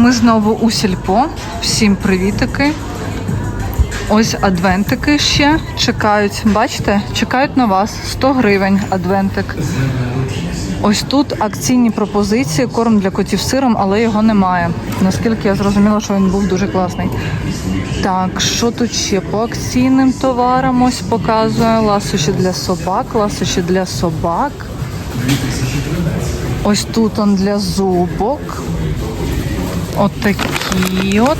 Ми знову у сільпо. Всім привітики. Ось адвентики ще чекають. Бачите, чекають на вас 100 гривень адвентик. Ось тут акційні пропозиції, корм для котів сиром, але його немає. Наскільки я зрозуміла, що він був дуже класний. Так, що тут ще по акційним товарам ось показує ласощі для собак, ласощі для собак. Ось тут он для зубок. От такі от.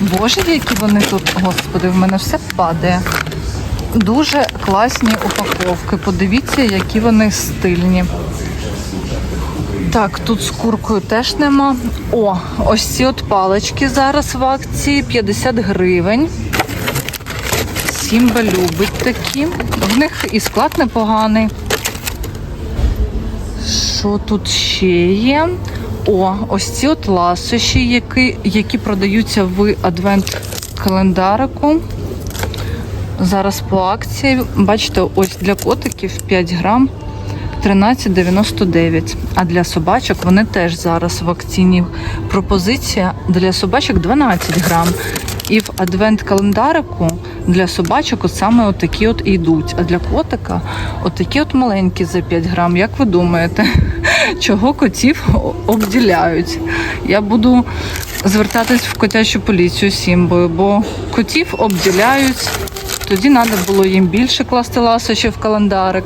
Боже, які вони тут, господи, в мене все падає. Дуже класні упаковки. Подивіться, які вони стильні. Так, тут з куркою теж нема. О, ось ці от палички зараз в акції 50 гривень. Сімба любить такі. В них і склад непоганий. Що тут ще є? О, ось ці от ласощі, які, які продаються в адвент-календарику. Зараз по акції. Бачите, ось для котиків 5 грам 13,99. А для собачок вони теж зараз в акційній пропозиції. Для собачок 12 грам. І в адвент-календарику для собачок от саме отакі от і йдуть. А для котика отакі от маленькі за 5 грам. Як ви думаєте, чого котів обділяють? Я буду звертатись в котячу поліцію Сімбою, бо котів обділяють. Тоді треба було їм більше класти ласощів в календарик.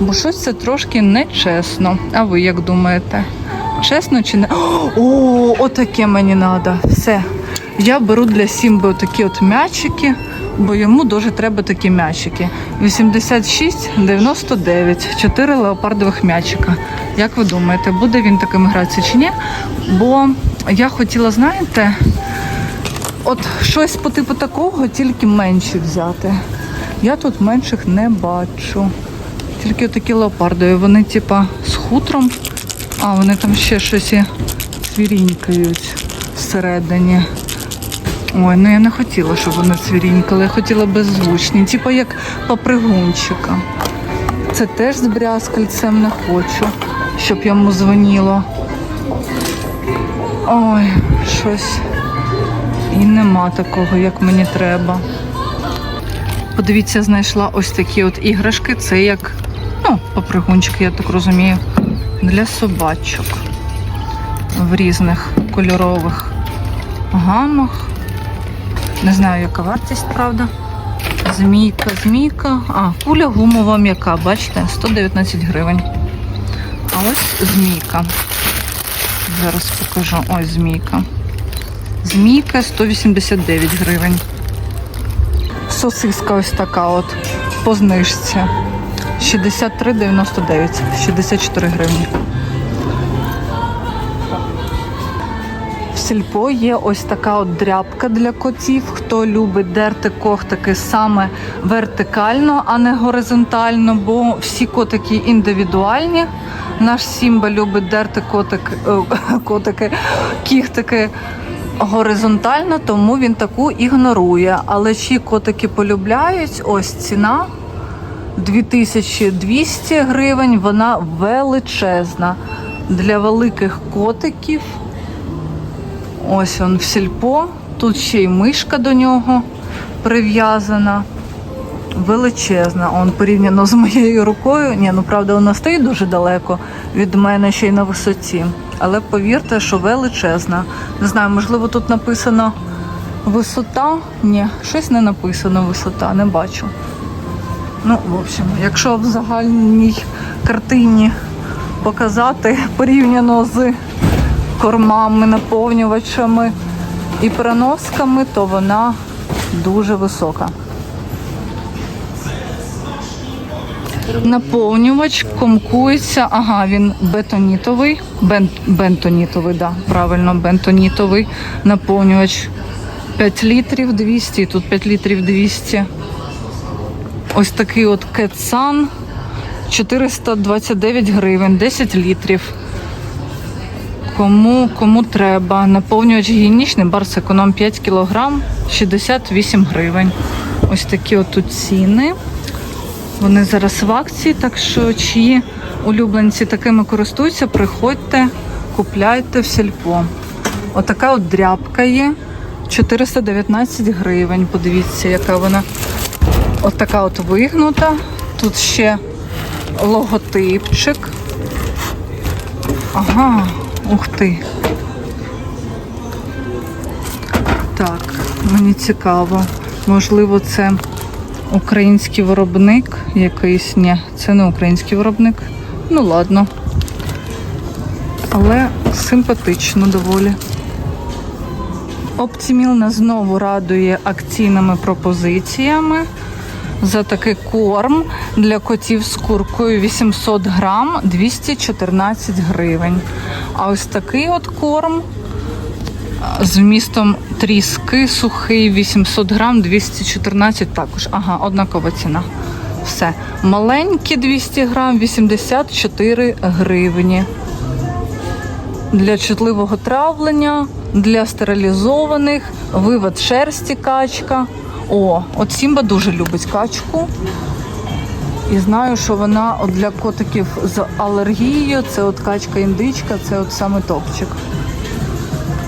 Бо щось це трошки нечесно. А ви як думаєте? Чесно чи не? О, отаке мені треба. Все. Я беру для Сімби такі от м'ячики, бо йому дуже треба такі м'ячики. 86,99. 4 леопардових м'ячика. Як ви думаєте, буде він таким гратися чи ні? Бо я хотіла, знаєте, от щось по типу такого, тільки менші взяти. Я тут менших не бачу. Тільки такі леопардові. Вони типа з хутром, а вони там ще щось і свірінькають всередині. Ой, ну я не хотіла, щоб вони свірінькали, я хотіла беззвучні, типа як попригунчика. Це теж з брязкальцем не хочу, щоб йому дзвоніло. Ой, щось. І нема такого, як мені треба. Подивіться, знайшла ось такі от іграшки. Це як, ну, попригунчики, я так розумію, для собачок в різних кольорових гамах. Не знаю, яка вартість, правда. Змійка, змійка. А, куля гумова м'яка, бачите, 119 гривень. А ось змійка. Зараз покажу. Ось змійка. Змійка 189 гривень. Сосиска ось така от по знижці. 63,99, 64 гривні. Сільпо є ось така от дряпка для котів. Хто любить дерти когтики саме вертикально, а не горизонтально, бо всі котики індивідуальні. Наш Сімба любить дерти котик, е, котики, кіхтики горизонтально, тому він таку ігнорує. Але чиї котики полюбляють, ось ціна 2200 гривень, вона величезна. Для великих котиків. Ось он в сільпо. Тут ще й мишка до нього прив'язана. Величезна. Он порівняно з моєю рукою. Ні, ну правда, вона стоїть дуже далеко від мене ще й на висоті. Але повірте, що величезна. Не знаю, можливо, тут написано висота. Ні, щось не написано висота, не бачу. Ну, в общем, якщо в загальній картині показати порівняно з кормами, наповнювачами і переносками, то вона дуже висока. Наповнювач комкується, ага, він бетонітовий, бен, бентонітовий, да, правильно, бентонітовий наповнювач 5 літрів 200, тут 5 літрів 200. Ось такий от кетсан 429 гривень, 10 літрів. Кому, кому треба. Наповнювач гігієнічний, барс економ 5 кг, 68 гривень. Ось такі от ціни. Вони зараз в акції, так що чиї улюбленці такими користуються, приходьте, купляйте в сільпо. Отака от дрябка є. 419 гривень. Подивіться, яка вона. Отака от вигнута. Тут ще логотипчик. Ага, ух ти. Так, мені цікаво. Можливо, це український виробник якийсь. Ні, це не український виробник. Ну ладно. Але симпатично доволі. Оптіміл нас знову радує акційними пропозиціями. За такий корм для котів з куркою 800 грам 214 гривень. А ось такий от корм з вмістом тріски сухий 800 грам 214 також. Ага, однакова ціна. Все. Маленькі 200 грам 84 гривні. Для чутливого травлення, для стерилізованих, вивод шерсті качка. О, от Сімба дуже любить качку. І знаю, що вона от для котиків з алергією, це от качка індичка, це от саме топчик.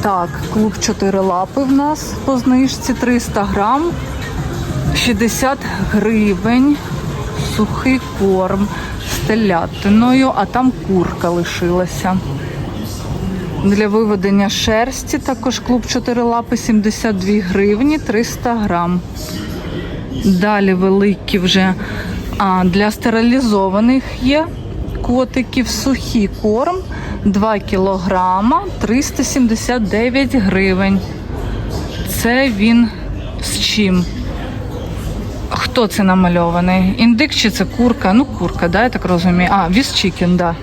Так, клуб 4 лапи в нас по знижці 300 грам, 60 гривень, сухий корм з телятиною, а там курка лишилася. Для виведення шерсті також клуб 4 лапи 72 гривні 300 грам. Далі великі вже а, для стерилізованих є котиків сухий корм 2 кілограма 379 гривень. Це він з чим? Хто це намальований? Індик чи це курка? Ну, курка, да, я так розумію. А, віз чікен, да.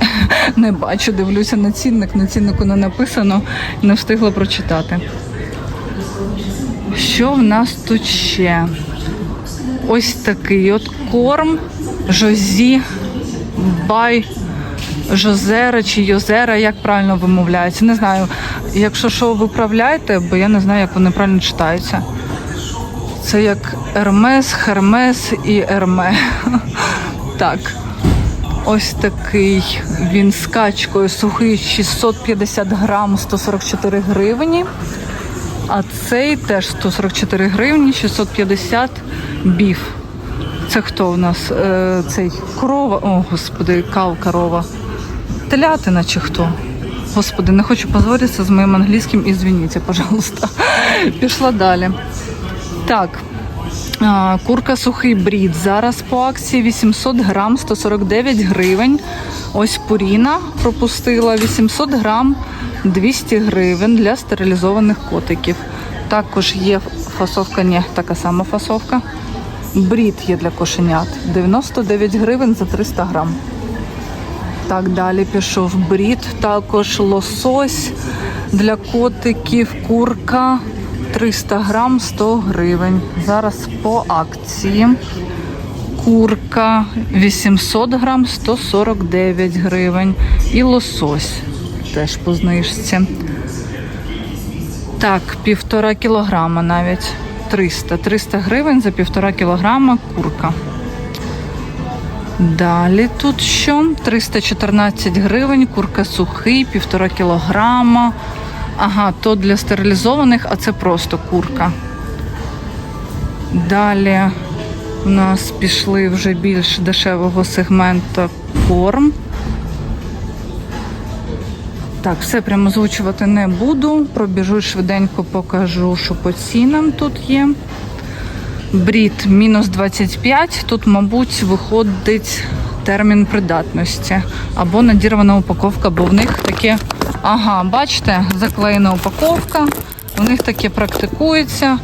Не бачу, дивлюся на цінник. На ціннику не написано, не встигла прочитати. Що в нас тут ще? Ось такий от корм Жозі Бай Жозера чи Йозера, як правильно вимовляється. Не знаю. Якщо що, виправляйте, бо я не знаю, як вони правильно читаються. Це як Ермес, Хермес і Ерме. Так. Ось такий він з качкою сухий 650 грам 144 гривні. А цей теж 144 гривні, 650 біф. Це хто у нас? Е, цей корова. О, господи, кав корова. Телятина чи хто? Господи, не хочу позоритися з моїм англійським і звініться, пожалуйста. Пішла далі. Так. Курка сухий брід. Зараз по акції 800 грам 149 гривень. Ось Пуріна пропустила 800 грам 200 гривень для стерилізованих котиків. Також є фасовка, ні, така сама фасовка. Брід є для кошенят. 99 гривень за 300 грам. Так, далі пішов брід, також лосось для котиків, курка 300 грам 100 гривень. Зараз по акції. Курка 800 грам 149 гривень. І лосось теж по знижці. Так, півтора кілограма навіть 300. 300 гривень за півтора кілограма курка. Далі тут що? 314 гривень, курка сухий, півтора кілограма. Ага, то для стерилізованих, а це просто курка. Далі у нас пішли вже більш дешевого сегменту корм. Так, все прямо озвучувати не буду. Пробіжу швиденько покажу, що по цінам тут є. Брід мінус 25. Тут, мабуть, виходить термін придатності. Або надірвана упаковка, бо в них таке. Ага, бачите, заклеєна упаковка. У них таке практикується.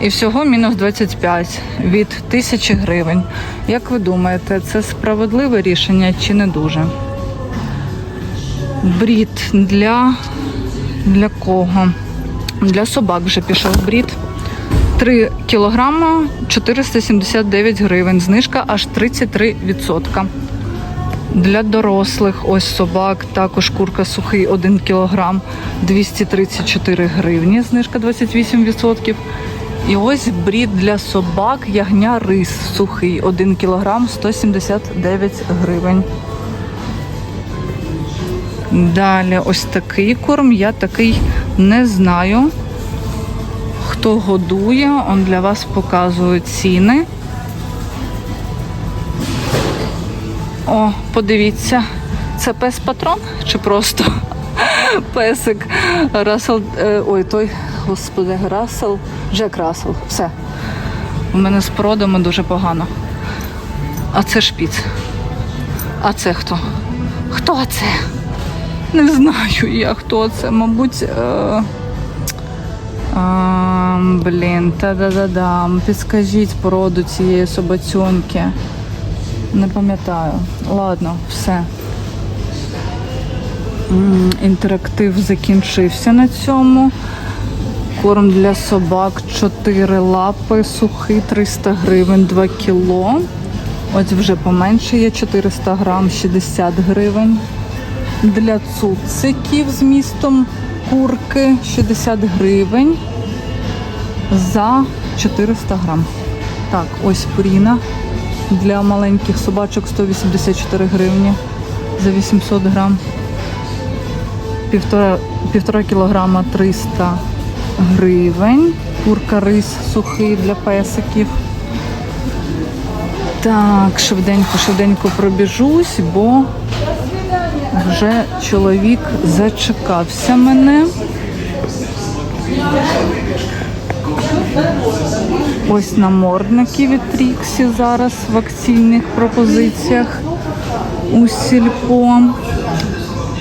І всього мінус 25 від 1000 гривень. Як ви думаєте, це справедливе рішення чи не дуже? Брід для, для кого? Для собак вже пішов брід. 3 кілограма 479 гривень. Знижка аж 33%. Для дорослих ось собак, також курка сухий 1 кілограм 234 гривні, знижка 28%. І ось брід для собак, ягня рис сухий 1 кілограм 179 гривень. Далі ось такий корм. Я такий не знаю. Хто годує, он для вас показую ціни. О, подивіться, це пес патрон чи просто песик Рассел. е, Ой, той, господи, Рассел, Джек Рассел. Все. У мене з породами дуже погано. А це шпіц. А це хто? Хто це? Не знаю я, хто це. Мабуть. Е... А, блін, та-да-да-дам. Підскажіть породу цієї собацюньки. Не пам'ятаю. Ладно, все. Інтерактив закінчився на цьому. Корм для собак 4 лапи, сухий 300 гривень 2 кіло. Ось вже поменше є 400 грам 60 гривень. Для цуциків з містом курки 60 гривень за 400 грам. Так, ось пуріна для маленьких собачок 184 гривні за 800 грам. Півтора, півтора кілограма 300 гривень. Курка рис сухий для песиків. Так, швиденько, швиденько пробіжусь, бо вже чоловік зачекався мене. Ось намордники від Тріксі зараз в акційних пропозиціях у сільпо.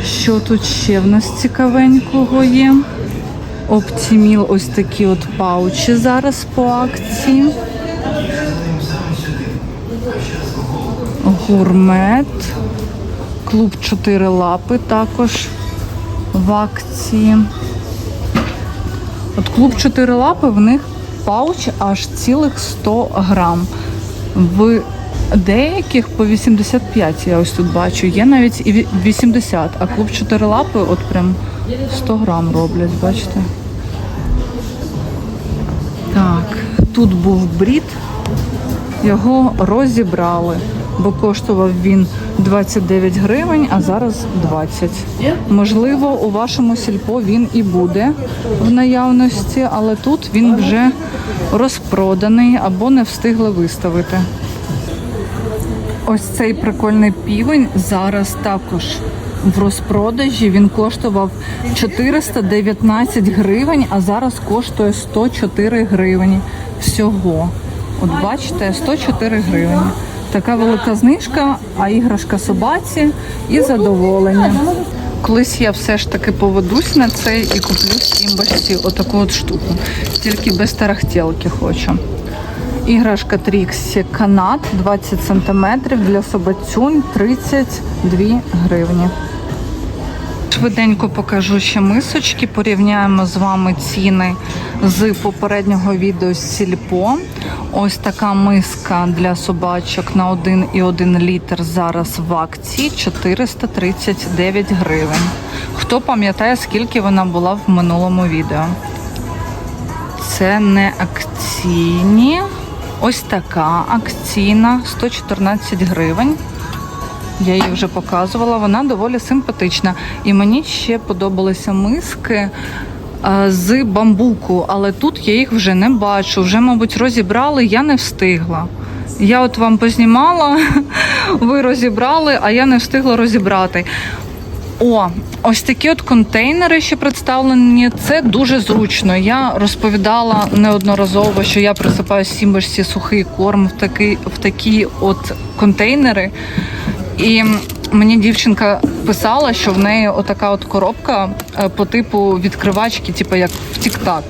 Що тут ще в нас цікавенького є? Оптіміл, ось такі от паучі зараз по акції. Гурмет. Клуб 4 лапи також в акції. От клуб 4 лапи в них пауч аж цілих 100 грам. В деяких по 85 я ось тут бачу. Є навіть і 80, а клуб 4 лапи от прям 100 грам роблять, бачите? Так, тут був брід, його розібрали, бо коштував він 29 гривень, а зараз 20. Можливо, у вашому сільпо він і буде в наявності, але тут він вже розпроданий або не встигли виставити. Ось цей прикольний півень зараз також в розпродажі. Він коштував 419 гривень, а зараз коштує 104 гривні всього. От бачите, 104 гривні. Така велика знижка, а іграшка собаці і задоволення. Колись я все ж таки поведусь на це і куплю сімбашці отаку от штуку. Тільки без тарахтілки хочу. Іграшка Тріксі канат 20 см для собацюнь 32 гривні. Швиденько покажу ще мисочки. Порівняємо з вами ціни з попереднього відео з Сільпо. Ось така миска для собачок на 1,1 літр зараз в акції 439 гривень. Хто пам'ятає, скільки вона була в минулому відео? Це не акційні. Ось така акційна 114 гривень. Я її вже показувала, вона доволі симпатична. І мені ще подобалися миски е, з бамбуку, але тут я їх вже не бачу. Вже, мабуть, розібрали, я не встигла. Я от вам познімала, ви розібрали, а я не встигла розібрати. О, ось такі от контейнери, що представлені, це дуже зручно. Я розповідала неодноразово, що я присипаю сімбашці сухий корм в такі, в такі от контейнери. І мені дівчинка писала, що в неї отака от коробка е, по типу відкривачки, типу як в Тік-Так.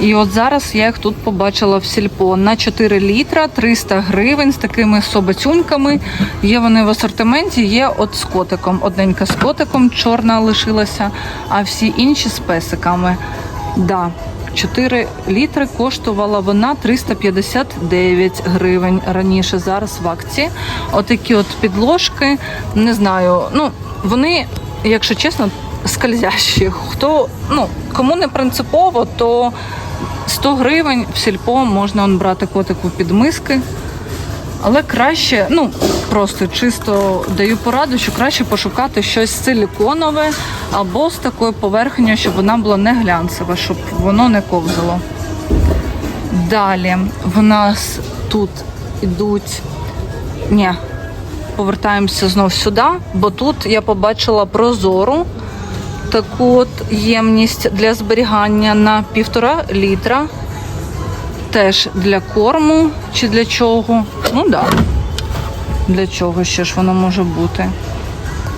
І от зараз я їх тут побачила в сільпо на 4 літра 300 гривень з такими собацюньками. Є вони в асортименті, є от з котиком. Одненька з котиком чорна лишилася, а всі інші з песиками. Да. 4 літри коштувала вона 359 гривень раніше. Зараз в акції. Отакі от підложки. Не знаю. Ну вони, якщо чесно, скользящі. Хто ну кому не принципово, то 100 гривень в сільпо можна брати котику під миски. Але краще, ну просто чисто даю пораду, що краще пошукати щось силіконове або з такою поверхнею, щоб вона була не глянцева, щоб воно не ковзало. Далі в нас тут ідуть. Ні, повертаємося знов сюди, бо тут я побачила прозору таку от ємність для зберігання на півтора літра. Теж для корму чи для чого. Ну так. Да. Для чого ще ж воно може бути?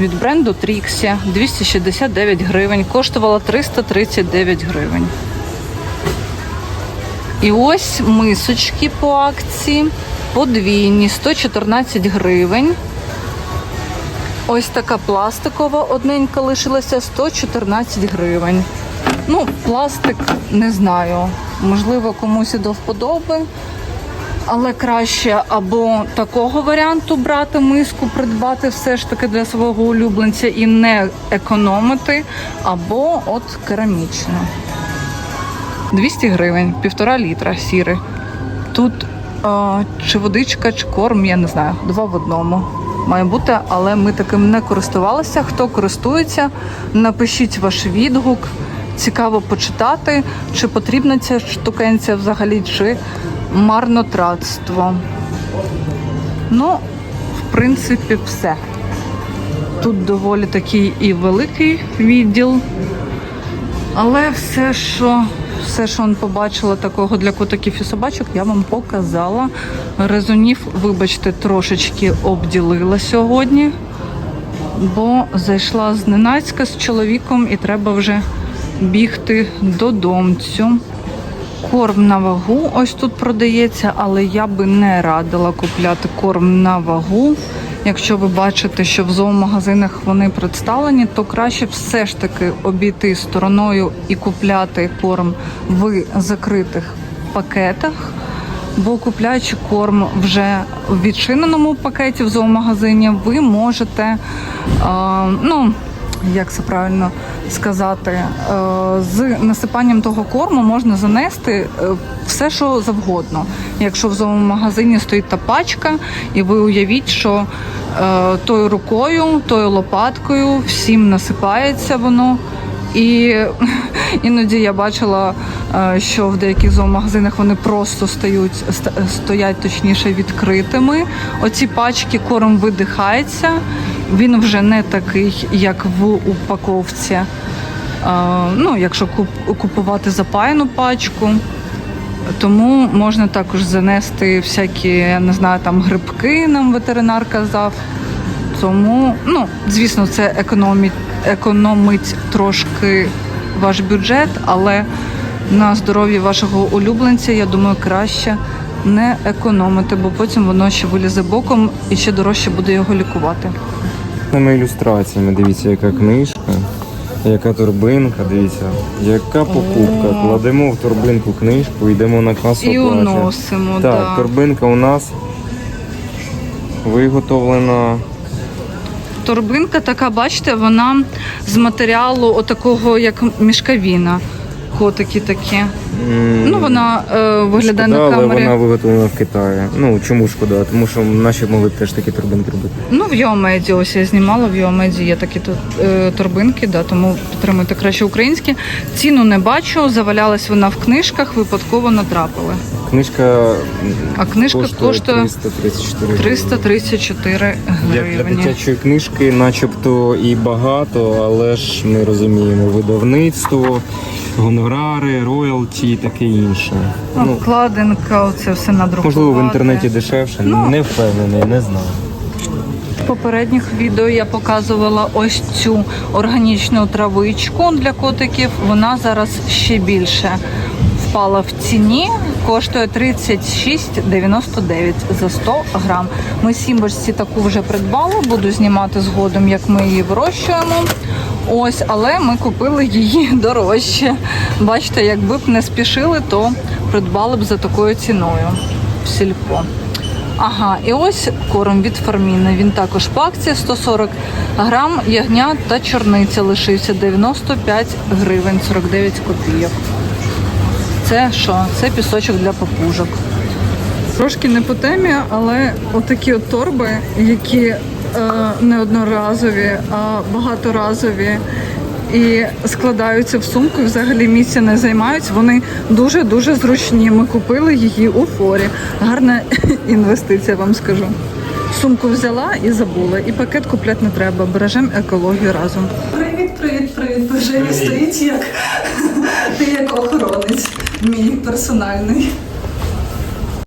Від бренду Trixie 269 гривень. Коштувала 339 гривень. І ось мисочки по акції подвійні 114 гривень. Ось така пластикова одненька лишилася 114 гривень. Ну, пластик не знаю. Можливо, комусь і до вподоби. Але краще або такого варіанту брати миску, придбати все ж таки для свого улюбленця і не економити, або от керамічну. 200 гривень, півтора літра сіри. Тут е, чи водичка, чи корм, я не знаю, два в одному. Має бути, але ми таким не користувалися. Хто користується, напишіть ваш відгук. Цікаво почитати, чи потрібна ця штукенція взагалі, чи марнотратство. Ну, в принципі, все. Тут доволі такий і великий відділ. Але все, що все, що он побачила такого для котиків і собачок, я вам показала. Резонів, вибачте, трошечки обділила сьогодні, бо зайшла зненацька з чоловіком і треба вже бігти додомцю. Корм на вагу ось тут продається, але я би не радила купляти корм на вагу. Якщо ви бачите, що в зоомагазинах вони представлені, то краще все ж таки обійти стороною і купляти корм в закритих пакетах. Бо купляючи корм вже в відчиненому пакеті в зоомагазині, ви можете, е, ну як це правильно сказати, е, з насипанням того корму можна занести е, все, що завгодно. Якщо в зоомагазині стоїть та пачка, і ви уявіть, що е, тою рукою, тою лопаткою всім насипається воно. І іноді я бачила, що в деяких зоомагазинах вони просто стають, стоять точніше відкритими. Оці пачки корм видихається. Він вже не такий, як в упаковці. Ну, якщо купувати запаяну пачку, тому можна також занести всякі, я не знаю, там грибки, нам ветеринар казав. Тому, ну, звісно, це економить, економить трошки ваш бюджет, але на здоров'я вашого улюбленця, я думаю, краще не економити, бо потім воно ще вилізе боком і ще дорожче буде його лікувати. Цими ілюстраціями, дивіться, яка книжка, яка торбинка, дивіться, яка покупка. Кладемо в торбинку книжку, йдемо на касу. І уносимо, Так, да. торбинка у нас виготовлена. Торбинка така, бачите, вона з матеріалу отакого, як мішкавіна. Котики такі. м, Ну, вона е, виглядає шкода, на але вона виготовлена в Китаї. Ну чому шкода? Тому що наші могли б теж такі торбинки робити. Ну, в Йомеді, ось я знімала в Йомеді, є такі е, торбинки, да, тому підтримуйте краще українські. Ціну не бачу, завалялась вона в книжках, випадково натрапили. Книжка А книжка коштує 334 гривні. 334 Як для гривні. дитячої книжки, начебто і багато, але ж ми розуміємо видавництво, гонорари, роялті і таке інше. Ну, Обкладинка, оце все надрукувати. можливо, в інтернеті дешевше, Ну. не впевнений, не знаю. В попередніх відео я показувала ось цю органічну травичку для котиків. Вона зараз ще більше впала в ціні. Коштує 36,99 за 100 грам. Ми сімбочці таку вже придбали. Буду знімати згодом, як ми її вирощуємо. Ось, але ми купили її дорожче. Бачите, якби б не спішили, то придбали б за такою ціною в сільпо. Ага, і ось корм від Фарміна. Він також по акції 140 грам, ягня та чорниця лишився 95 гривень 49 копійок. Це що? Це пісочок для папужок. Трошки не по темі, але отакі от торби, які е, не одноразові, а багаторазові. І складаються в сумку, і взагалі місця не займають. Вони дуже дуже зручні. Ми купили її у форі. Гарна інвестиція, вам скажу. Сумку взяла і забула, і пакет купляти не треба. Бережемо екологію разом. Привіт, привіт, привіт. Бо стоїть як ти як охоронець, мій персональний.